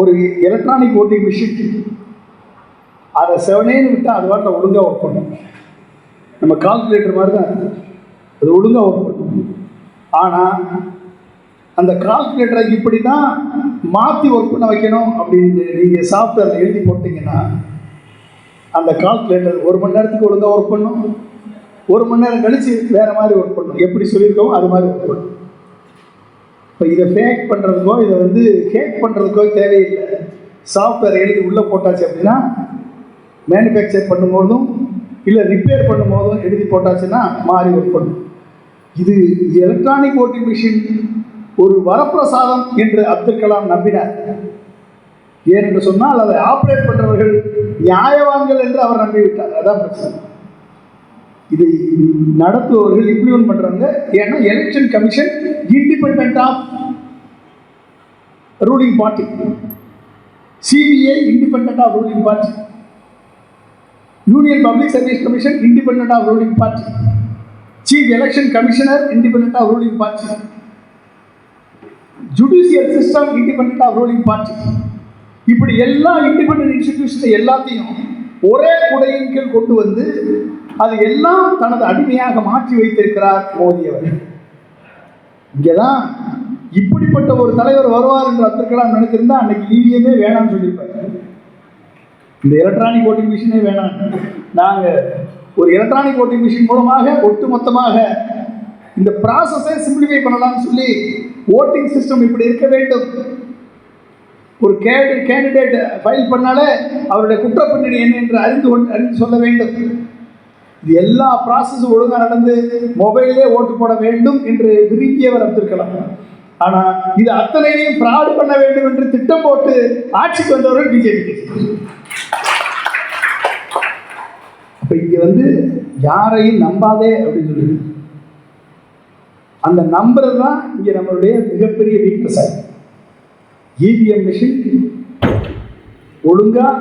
ஒரு electronic voting machine அதை செவனேன்னு விட்டால் அது வாட்டில் ஒழுங்காக ஒர்க் பண்ணும். நம்ம கால்குலேட்டர் மாதிரி தான் அது ஒழுங்காக ஒர்க் பண்ணும். ஆனால் அந்த கால்குலேட்டரை இப்படி தான் மாற்றி ஒர்க் பண்ண வைக்கணும் அப்படின்னு நீங்கள் சாஃப்ட்வேரில் எழுதி போட்டிங்கன்னா அந்த கால்குலேட்டர் ஒரு மணி நேரத்துக்கு ஒழுங்காக ஒர்க் பண்ணும். ஒரு மணி நேரம் கழித்து வேறு மாதிரி ஒர்க் பண்ணும். எப்படி சொல்லியிருக்கோமோ அது மாதிரி ஒர்க் பண்ணும். இப்போ இதை ஃபேக் பண்ணுறதுக்கோ இதை வந்து ஹேக் பண்ணுறதுக்கோ தேவையில்லை. சாஃப்ட்வேர் எழுதி உள்ளே போட்டாச்சு அப்படின்னா மேனுஃபேக்சர் பண்ணும்போதும் இல்லை ரிப்பேர் பண்ணும்போதும் எழுதி போட்டாச்சுன்னா மாறி ஒர்க் பண்ணும் இது எலக்ட்ரானிக் ஓட்டிங் மிஷின் ஒரு வரப்பிரசாதம் என்று அப்துல் கலாம் நம்பினார். ஏனென்று சொன்னால் அதை ஆப்ரேட் பண்ணுறவர்கள் நியாயவான்கள் என்று அவர் நம்பிவிட்டார். அதான் பிரச்சனை. இதை நடத்துபவர்கள் இம்ப்ளிமெண்ட் பண்ணுறாங்க ஏன்னா election commission independent of ruling party CBI independent of ruling party union public service commission independent of ruling party chief election commissioner independent of ruling party judicial system independent of ruling party இப்படி எல்லா independent institution எல்லாத்தையும் ஒரே குடையின் கீழ் கொண்டு வந்து அது எல்லாம் தனது அடிமையாக மாற்றி வைத்திருக்கிறார் மோதி அவர்கள். இங்கேதான் இப்படிப்பட்ட ஒரு தலைவர் வருவார் என்று அப்துல் கலாம் நினைத்திருந்தா அன்னைக்கு ஈவிஎம்மே வேணாம்னு சொல்லியிருப்பார். இந்த எலக்ட்ரானிக் ஓட்டிங் மிஷினே வேணாம். நாங்கள் ஒரு எலக்ட்ரானிக் ஓட்டிங் மிஷின் மூலமாக ஒட்டுமொத்தமாக இந்த ப்ராசஸை சிம்பிளிஃபை பண்ணலாம்னு சொல்லி ஓட்டிங் சிஸ்டம் இப்படி இருக்க வேண்டும். ஒரு கேடி கேண்டிடேட் ஃபைல் பண்ணாலே அவருடைய குற்றப்பின்னணி என்ன என்று அறிந்து கொண்டு அறிந்து சொல்ல வேண்டும். இது எல்லா ப்ராசஸும் ஒழுங்காக நடந்து மொபைலே ஓட்டு போட வேண்டும் என்று விரும்பியவர் அப்துல் கலாம். ஆனால் இது அத்தனையும் ஃப்ராடு பண்ண வேண்டும் என்று திட்டம் போட்டு ஆட்சிக்கு வந்தவர்கள் பிஜேபி அப்போ இங்கே வந்து யாரையும் நம்பாதே அப்படின்னு சொல்லி அந்த நம்புறது தான் இங்கே நம்மளுடைய மிகப்பெரிய வீக்னஸ் ஆகும் இவிஎம் மிஷின் ஒழுங்காக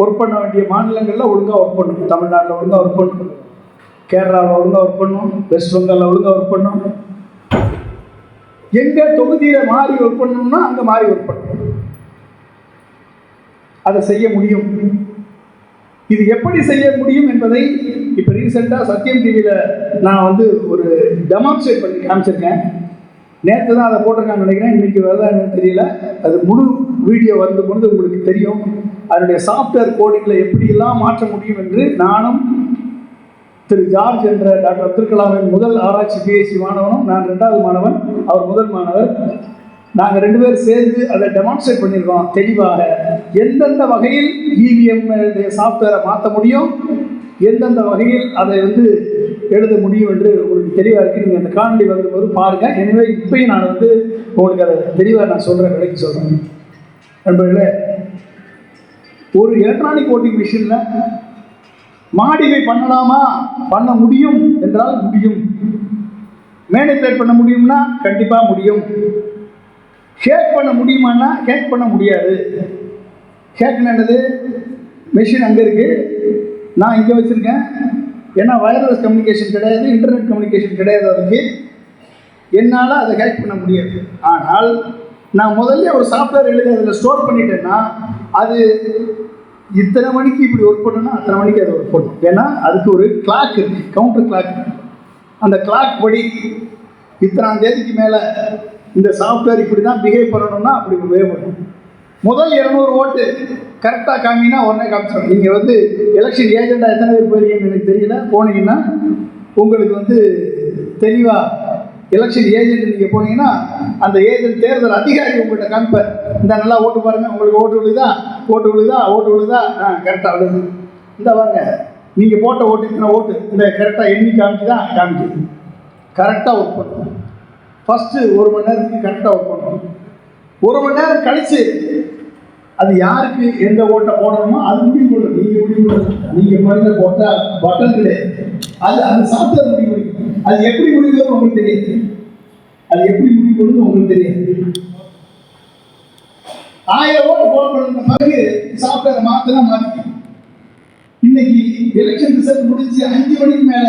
ஒர்க் பண்ண வேண்டிய மாநிலங்களில் ஒழுங்காக ஒர்க் பண்ணும் தமிழ்நாட்டில் ஒழுங்காக ஒர்க் பண்ணும் கேரளாவில் ஒழுங்காக ஒர்க் பண்ணும் வெஸ்ட் பெங்காலில் ஒழுங்காக ஒர்க் பண்ணும் எங்கே தொகுதியில் மாறி ஒர்க் பண்ணணும்னா அங்கே மாறி ஒர்க் பண்ணணும். அதை செய்ய முடியும். இது எப்படி செய்ய முடியும் என்பதை இப்போ ரீசெண்டாக சத்யம் டிவியில் நான் வந்து ஒரு டெமான்ஸ்ட்ரேட் பண்ணி காமிச்சிருக்கேன். நேற்று தான் அதை போட்டிருக்காங்கன்னு நினைக்கிறேன். இன்னைக்கு வருதா என்னன்னு தெரியல. அது முழு வீடியோ வந்த பொழுது உங்களுக்கு தெரியும். அதனுடைய சாஃப்ட்வேர் கோடிங்கில் எப்படியெல்லாம் மாற்ற முடியும் என்று நானும் திரு ஜார்ஜ் என்ற டாக்டர் அப்துல் கலாமின் முதல் ஆராய்ச்சி பிஎஸ்சி மாணவனும் நான் ரெண்டாவது மாணவன் அவர் முதல் மாணவர். நாங்கள் ரெண்டு பேரும் சேர்ந்து அதை டெமான்ஸ்ட்ரேட் பண்ணியிருக்கோம் தெளிவாக. எந்தெந்த வகையில் இவிஎம் சாஃப்ட்வேரை மாற்ற முடியும்? எந்தெந்த வகையில் அதை வந்து எழுத முடியும் என்று உங்களுக்கு தெளிவாக இருக்குது நீங்கள் அந்த காணொலி வரும்போது பாருங்கள் எனவே இப்பயும் நான் வந்து உங்களுக்கு அதை தெளிவாக நான் சொல்கிறேன் விலைக்கு சொல்கிறேன் நண்பர்களே ஒரு எலக்ட்ரானிக் ஓட்டிங் மிஷினில் மாடிகை பண்ணலாமா? பண்ண முடியும் என்றால் முடியும். மேனிபுலேட் பண்ண முடியும்னா கண்டிப்பாக முடியும். ஷேக் பண்ண முடியுமான்னா ஹேக் பண்ண முடியாது. ஹேக் என்னது? மிஷின் அங்கே இருக்குது நான் இங்கே வச்சுருக்கேன். ஏன்னா வயர்லெஸ் கம்யூனிகேஷன் கிடையாது இன்டர்நெட் கம்யூனிகேஷன் கிடையாது அதுக்கு. என்னால் அதை ஹேக் பண்ண முடியாது. ஆனால் நான் முதல்ல ஒரு சாஃப்ட்வேர் எழுதி அதில் ஸ்டோர் பண்ணிட்டேன்னா அது இத்தனை மணிக்கு இப்படி ஒர்க் பண்ணணும்னா அத்தனை மணிக்கு அது ஒர்க் பண்ணும். ஏன்னா அதுக்கு ஒரு கிளாக் இருக்கு கவுண்டர் கிளாக் அந்த கிளாக் படி இத்தனாம் தேதிக்கு மேலே இந்த சாஃப்ட்வேர் இப்படி தான் பிஹேவ் பண்ணணும்னா அப்படி பிஹேவ் பண்ணணும் முதல் இரநூறு ஓட்டு கரெக்டாக காமினா உடனே காமிச்சிடும் நீங்கள் வந்து எலெக்ஷன் ஏஜெண்டாக எத்தனை பேர் போயிருக்கீங்கன்னு எனக்கு தெரியல. போனீங்கன்னா உங்களுக்கு வந்து தெளிவாக எலெக்ஷன் ஏஜென்ட் நீங்கள் போனீங்கன்னா அந்த ஏஜென்ட் தேர்தல் அதிகாரி உங்கள்கிட்ட காமிப்பார் இந்த நல்லா ஓட்டு பாருங்கள் உங்களுக்கு ஓட்டு விழுதா? ஓட்டு விழுதா? ஓட்டு விழுதா? ஆ கரெக்டாக விழுது. இந்த பாருங்க நீங்கள் போட்ட ஓட்டு இத்தனை ஓட்டு இந்த கரெக்டாக எண்ணி காமிக்குதா காமிக்குது கரெக்டாக ஒர்க் பண்ணணும் ஃபஸ்ட்டு ஒரு மணி நேரத்துக்கு கரெக்டாக ஒர்க் பண்ணணும் ஒரு மணி நேரம் கழிச்சு அது யாருக்கு எந்த ஓட்டை போடணுமோ அது முடிவு பண்ணணும் நீங்கள் முடிவு பண்ணணும். நீங்கள் பண்ண போட்டால் பட்டன் கிடையாது அது அந்த சாப்பிட்டு முடிவு அது எப்படி முடிவுன்னு உங்களுக்கு தெரியாது. அது எப்படி முடிவுன்னு உங்களுக்கு தெரியாது. ஆயிரம் ஓட்டு போட பண்ண பிறகு சாஃப்ட்வேரை மாற்றினா மாற்றிக்கும் இன்னைக்கு எலெக்ஷன் ரிசல்ட் முடிஞ்சு அஞ்சு மணிக்கு மேல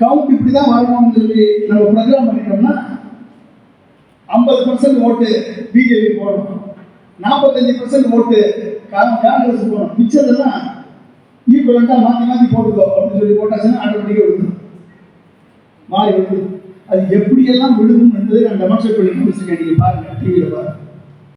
கவுண்ட் இப்படி தான் வரணும்னு சொல்லி நம்ம ப்ரோக்ராம் பண்ணிட்டோம்னா ஐம்பது பர்சன்ட் ஓட்டு பிஜேபி போடணும். நாற்பத்தஞ்சு பர்சன்ட் ஓட்டு கா- காங்கிரஸ் போகணும் மிச்சதெல்லாம் ஈக்குவலண்டாக மாற்றி மாற்றி போட்டுக்கோ அப்படின்னு சொல்லி போட்டாச்சுன்னா ஆட்டோமேட்டிக்காக விழுந்துடும் மாறி விழுந்துடும் அது எப்படியெல்லாம் விழுகும் என்பதை நான் டெமான்ஸ்ட்ரேட் பண்ணி முடிச்சிருக்கேன் நீங்கள் பாருங்கள் டிவியில் பாருங்கள்